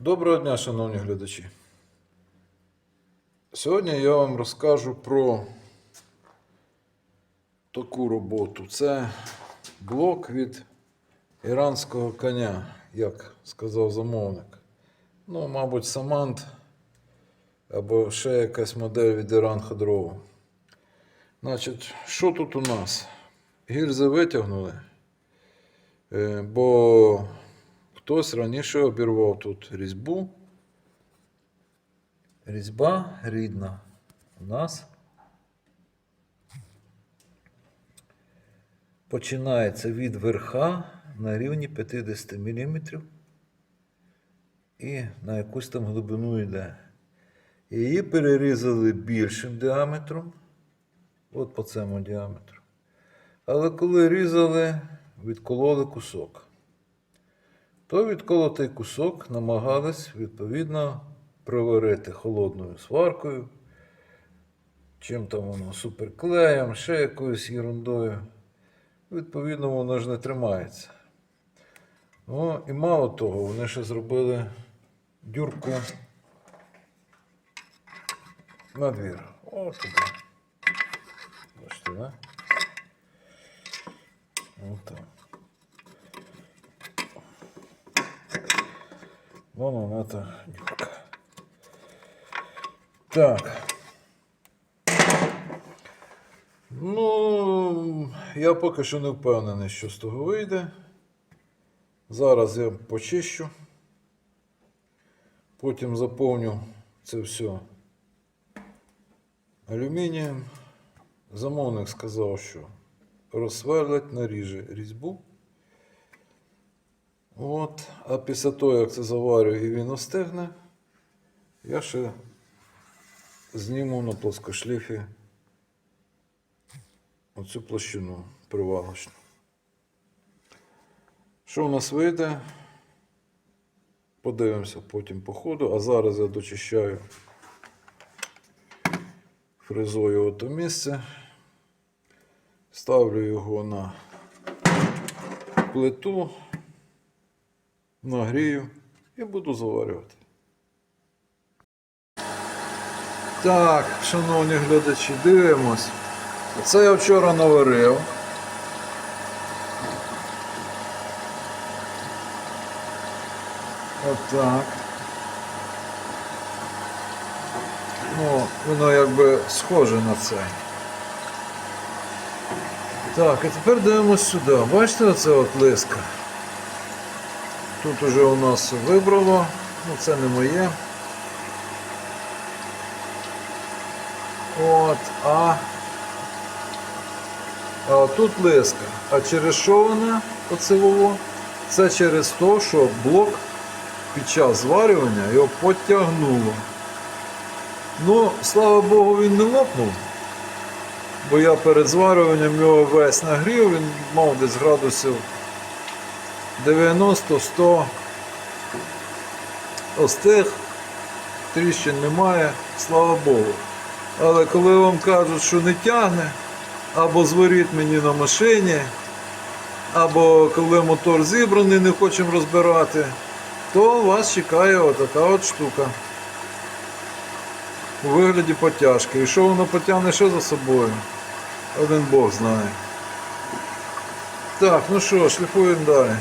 Доброго дня, шановні глядачі. Сьогодні я вам розкажу про таку роботу. Це блок від іранського коня, як сказав замовник. Ну, мабуть, Самант або ще якась модель від Іран Ходрову. Значить, що тут у нас? Гільзи витягнули, е, бо хтось раніше обірвав тут різьбу. Різьба рідна у нас починається від верха на рівні 50 мм і на якусь там глибину йде. Її перерізали більшим діаметром, от по цьому діаметру. Але коли різали, відкололи кусок. То відколотий кусок намагались відповідно проварити холодною сваркою, чим там воно суперклеєм, ще якоюсь ерундою. Відповідно, воно ж не тримається. Ну, і мало того, вони ще зробили дюрку на двір. О, туди. Бачите, да? Отак. Вон вона та дюрка. Так. Ну, я поки що не впевнений, що з того вийде. Зараз я почищу. Потім заповню це все алюмінієм. Замовник сказав, що розсверлять, наріже різьбу. От. А після того, як це заварю і він остигне, я ще зніму на плоскошліфі оцю площину привалочну. Що у нас вийде? Подивимося потім по ходу, а зараз я дочищаю фрезою ото місце. Ставлю його на плиту, нагрію і буду заварювати. Так, шановні глядачі, дивимось. Це я вчора наварив. Отак. Ну, воно якби схоже на це. Так, і тепер дивимось сюди. Бачите оце от лиска? Тут уже у нас вибрало, ну це не моє. От, а, а тут лиска. А через що вона оце? Це через те, що блок під час зварювання його потягнуло. Ну, слава Богу, він не лопнув. Бо я перед зварюванням його весь нагрів, він мав десь градусів 90-100 остиг, тріщин немає, слава Богу. Але коли вам кажуть, що не тягне, або зворіть мені на машині, або коли мотор зібраний, не хочемо розбирати, то вас чекає отака от штука. У вигляді потяжки. І що воно потягне ще за собою? Один Бог знає. Так, ну що, шліфуємо далі.